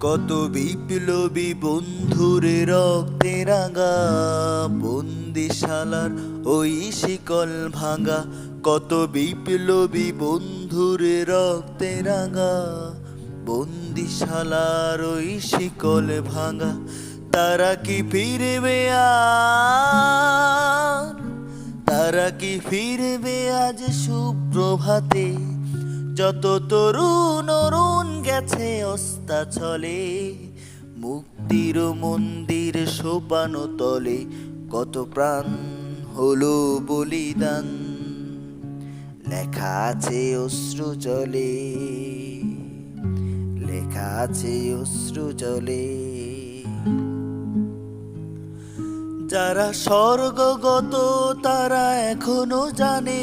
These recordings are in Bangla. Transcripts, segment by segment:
কত বিপ্লবী বন্ধুরে রক্তে রাঙা, বন্দিশালার ওই শিকল ভাঙা, কত বিপ্লবী বন্ধুরে রক্তে রাঙা, বন্দিশালার ওই শিকল ভাঙা, তারা কি ফিরবে আর? তারা কি ফিরবে আজ সুপ্রভাতে? যত তরুণ অরুণ গেছে অস্তা চলে মুক্তির মন্দির সোপানো তলে, কত প্রাণ হলো বলিদান, লেখা আছে অশ্রু চলে লেখা আছে অশ্রু চলে যারা স্বর্গগত তারা এখনও জানে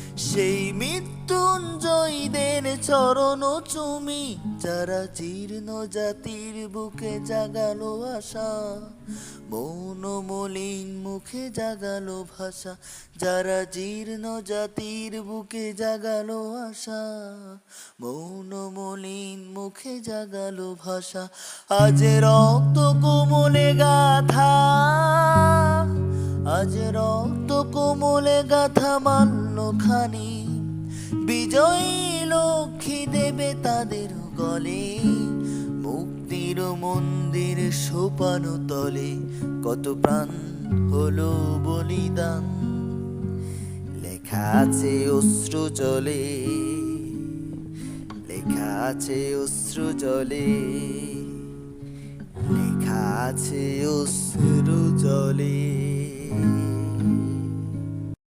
সেই মৃত্যুঞ্জয়ীদের চরণ চুমি, যারা জীর্ণ জাতির বুকে জাগালো আশা, মৌন মলিন মুখে জাগালো ভাষা, যারা জীর্ণ জাতির বুকে জাগালো আশা, মৌন মলিন মুখে জাগালো ভাষা। আজ রক্ত কোমলে গাথা আজ রক্ত কোমলে গাথা মান্য খানি বিজয়ী লক্ষ্মী দেবে তাদের গলে। মুক্তির মন্দির সোপানো তলে। কত প্রাণ হলো বলিদান। লেখা আছে অশ্রু জলে। লেখা আছে অশ্রু জলে। লেখা আছে অশ্রু জলে। you.